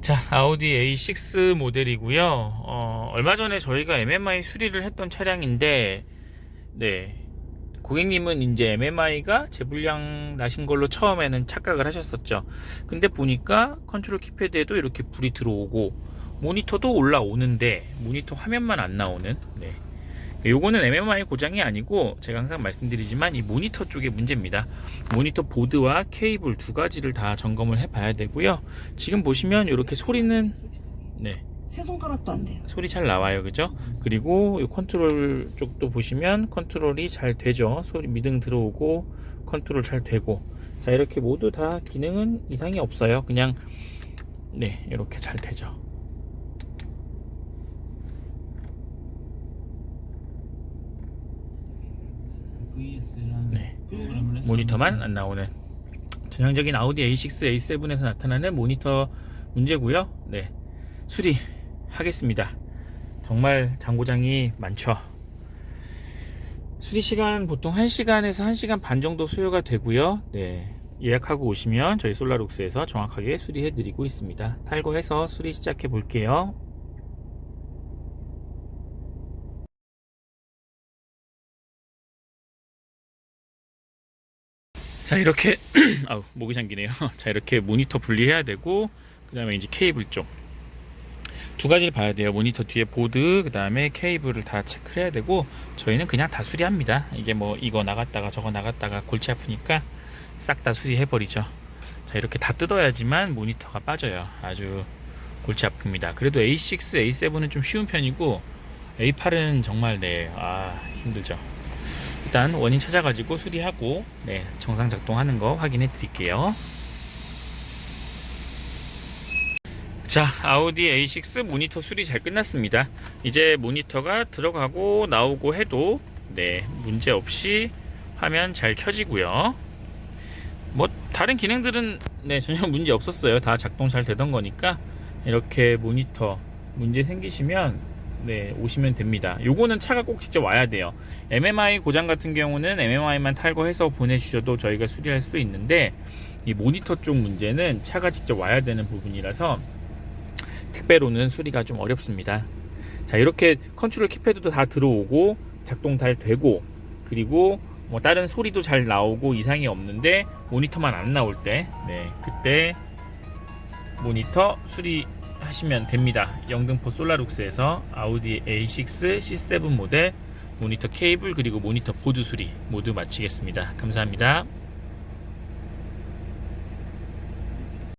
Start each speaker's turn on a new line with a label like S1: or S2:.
S1: 자, 아우디 A6 모델이고요. 어, 얼마 전에 저희가 MMI 수리를 했던 차량인데, 네. 고객님은 이제 MMI가 재불량 나신 걸로 처음에는 착각을 하셨었죠. 근데 보니까 컨트롤 키패드에도 이렇게 불이 들어오고, 모니터도 올라오는데, 모니터 화면만 안 나오는, 네. 요거는 MMI 고장이 아니고 제가 항상 말씀드리지만 이 모니터 쪽의 문제입니다. 모니터 보드와 케이블 두 가지를 다 점검을 해 봐야 되고요. 지금 보시면 이렇게 소리는 네,
S2: 세 손가락도 안 돼요.
S1: 소리 잘 나와요. 그죠? 그리고 이 컨트롤 쪽도 보시면 컨트롤이 잘 되죠. 소리 미등 들어오고 컨트롤 잘 되고. 자, 이렇게 모두 다 기능은 이상이 없어요. 그냥 네, 이렇게 잘 되죠. 네.
S3: 프로그램을
S1: 모니터만 안 나오는 전형적인 아우디 A6, A7에서 나타나는 모니터 문제고요. 네, 수리하겠습니다. 정말 장고장이 많죠. 수리 시간 보통 1시간에서 1시간 반 정도 소요가 되고요. 네, 예약하고 오시면 저희 솔라룩스에서 정확하게 수리해 드리고 있습니다. 탈거해서 수리 시작해 볼게요. 자 이렇게 아우 목이 잠기네요. 자 이렇게 모니터 분리해야 되고 그 다음에 이제 케이블 쪽. 두 가지를 봐야 돼요. 모니터 뒤에 보드 그 다음에 케이블을 다 체크를 해야 되고 저희는 그냥 다 수리합니다. 이게 뭐 이거 나갔다가 저거 나갔다가 골치 아프니까 싹 다 수리해 버리죠. 자 이렇게 다 뜯어야지만 모니터가 빠져요. 아주 골치 아픕니다. 그래도 A6, A7은 좀 쉬운 편이고 A8은 정말 네 아 힘들죠 일단 원인 찾아가지고 수리하고 네, 정상 작동하는 거 확인해 드릴게요. 자, 아우디 A6 모니터 수리 잘 끝났습니다. 이제 모니터가 들어가고 나오고 해도 네, 문제 없이 화면 잘 켜지고요. 뭐 다른 기능들은 네, 전혀 문제 없었어요. 다 작동 잘 되던 거니까 이렇게 모니터 문제 생기시면 네, 오시면 됩니다. 요거는 차가 꼭 직접 와야 돼요. MMI 고장 같은 경우는 MMI만 탈거해서 보내주셔도 저희가 수리할 수 있는데 이 모니터 쪽 문제는 차가 직접 와야 되는 부분이라서 택배로는 수리가 좀 어렵습니다. 자 이렇게 컨트롤 키패드도 다 들어오고 작동 잘 되고 그리고 뭐 다른 소리도 잘 나오고 이상이 없는데 모니터만 안 나올 때 네, 그때 모니터 수리 하시면 됩니다. 영등포 솔라룩스에서 아우디 A6 C7 모델 모니터 케이블 그리고 모니터 보드 수리 모두 마치겠습니다. 감사합니다.